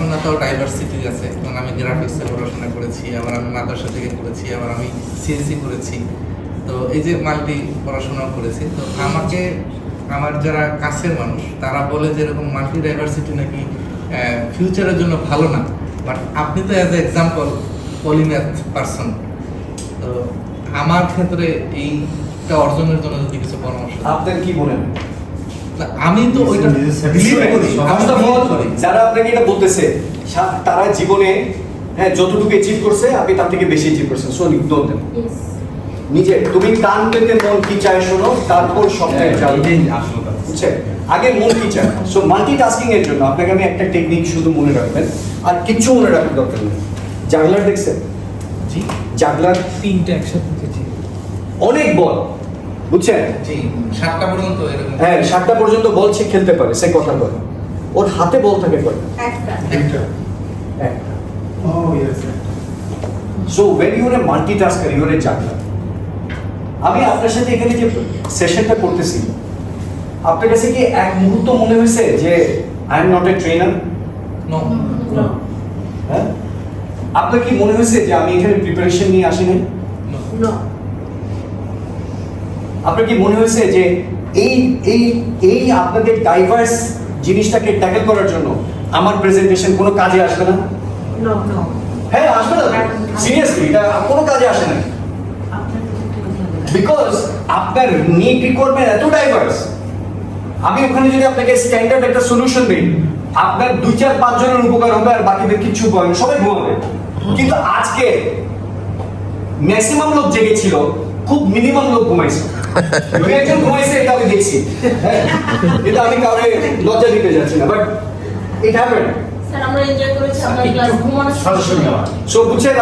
পড়াশোনাতেও diversity আছে। এবং আমি গ্রাফিক্সে পড়াশোনা করেছি আবার আমি মাদ্রাসা থেকে করেছি আবার আমি সিএসসি করেছি। তো এই যে মাল্টি পড়াশোনাও করেছি তো আমাকে আমার যারা কাছের মানুষ তারা বলে যে এরকম মাল্টি ডাইভার্সিটি নাকি ফিউচারের জন্য ভালো না। বাট আপনি তো as a example polymath person তো আমার ক্ষেত্রে এইটা অর্জনের জন্য যদি কিছু পরামর্শ। আপনার কি মনে হয়? না, আমি তো ওইটা যারা আপনাকে এটা বলতেছে তারা জীবনে হ্যাঁ যতটুকু অ্যাচিভ করছে আপনি তার থেকে বেশি অ্যাচিভ করছেন। সো ইগনোর দেন। নিজে তুমি কান পেতে মন কি চায় শোনো তারপর স্বপ্নের চাল আসল কথা। বুঝছে? আগে মন কি চায়? সো মাল্টিটাস্কিং এর জন্য আপনাকে আমি একটা টেকনিক শুধু মনে রাখবেন আর কিচ্ছু মনে রাখার দরকার নেই। জাগলার দেখছেন? জি। জাগলার তিনটা একসাথে অনেক বল। বুঝছেন? সাতটা পর্যন্ত এরকম। হ্যাঁ সাতটা পর্যন্ত বল সে খেলতে পারে সে কথা বলে। ওর হাতে বল থাকে কয়টা একটা। একটা। একটা। So when your a multitasker your a juggler আমি আপনার সাথে এখানে যে সেশনটা করতেছি আপনার কাছে কি এক মুহূর্ত মনে হয়েছে যে I am not a trainer no. হ্যাঁ? আপনার কি মনে হয়েছে যে আমি এখানে প্রিপারেশন নিয়ে আসিনি? No. আপনার কি মনে হয়েছে যে এই এই এই আপনাদের ডাইভার্স জিনিসটাকে ট্যাকেল করার জন্য আমার প্রেজেন্টেশন কোনো কাজে আসবে না. হ্যাঁ আসবে না সিরিয়াসলি এটা কোনো কাজে আসে না। কিছু। বিকজ আপনার নিড রিকোয়ারমেন্ট এত ডাইভার্স আমি ওখানে যদি আপনাকে স্ট্যান্ডার্ড একটা সলিউশন দিই আপনার দুই চার পাঁচ জনের উপকার হবে আর বাকিদের কিচ্ছু হবে না, সবাই ঘুমাবে। কিন্তু আজকে ম্যাক্সিমাম লোক জেগেছিল খুব মিনিমাম লোক ঘুমাইছে। দুই একজন ঘুমাইছে এটা আমি দেখছি। হ্যাঁ, এটা আমি কাউকে লজ্জা দিতে যাচ্ছি না বাট ইট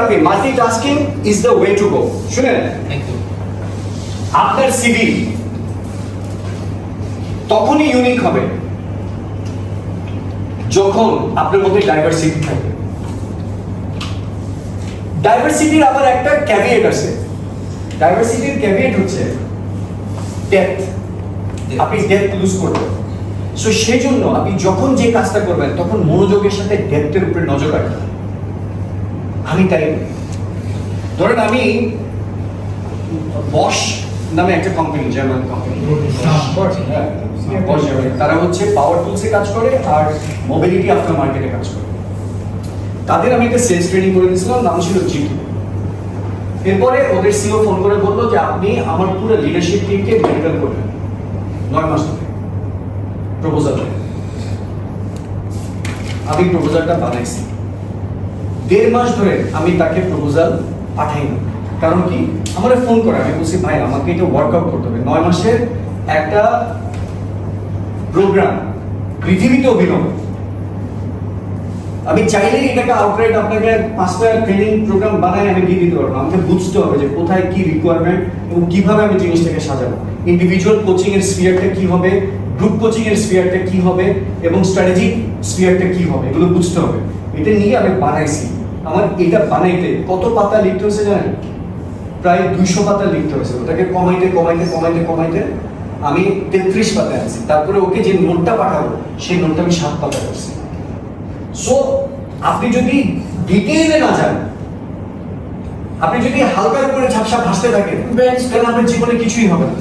আপনি multitasking is the way to go শুনেন? আপনার সিভি তখনই ইউনিক হবে যখন আপনার মধ্যে ডাইভার্সিটি থাকবে। ডাইভার্সিটির আবার একটা ক্যাভিয়েট আছে। ডাইভার্সিটির ক্যাভিয়েট হচ্ছে ডেপথ আপনি ডেপথ লুজ করবেন। সো সেই জন্য আপনি যখন যে কাজটা করবেন তখন মনোযোগের সাথে ডেপথের উপরে নজর রাখবেন। আমি তাই। ধরেন আমি বস নামে একটা কোম্পানি জার্মান কোম্পানি তারা হচ্ছে পাওয়ার টুলসে কাজ করে আর মোবিলিটি আফটার মার্কেটে কাজ করে। তাদের আমি একটা সেলস ট্রেনিং করে দিয়েছিলাম নাম ছিল জিটু এরপরে ওদের সিও ফোন করে বলল যে, আপনি আমার পুরো লিডারশিপ টিমকে মেডিকেল করবেন নয় মাস ধরে। প্রপোজাল আমি প্রপোজালটা বানাইছি। দেড় মাস ধরে আমি তাকে প্রপোজাল পাঠাই না। কারণ কি? আমার ফোন করে। আমি বলছি, ভাই, আমাকে এটা ওয়ার্কআউট করতে হবে। নয় মাসের একটা প্রোগ্রাম পৃথিবীতে অভিনব। আমি চাইলেই এটাকে আউটরাইট আপনাকে পাঁচটা ট্রেনিং প্রোগ্রাম বানায় আমি দিয়ে দিতে পারব। আমাকে বুঝতে হবে যে কোথায় কি রিকোয়ারমেন্ট এবং কীভাবে আমি জিনিসটাকে সাজাবো। ইন্ডিভিজুয়াল কোচিং এর স্পিয়ারটা কি হবে? গ্রুপ কোচিং এর স্পিয়ারটা কি হবে? এবং স্ট্র্যাটেজিক স্পিয়ারটা কি হবে? এগুলো বুঝতে হবে। এটা নিয়ে আমি বানাইছি। আমার এটা বানাইতে কত পাতা লিখতে হয়েছে জানেন? প্রায় দুইশো পাতা লিখতে হয়েছে। ওটাকে কমাইতে কমাইতে কমাইতে কমাইতে আমি তেত্রিশ পাতায় আছি। তারপরে ওকে যে নোটটা পাঠাবো, সেই নোটটা আমি সাত পাতা করছি। সো আপনি যদি ডিটেইলে না যান আপনি যদি হালকা করে ঝাপসা ভাসতে থাকেন. তাহলে আপনার জীবনে কিছুই হবে না.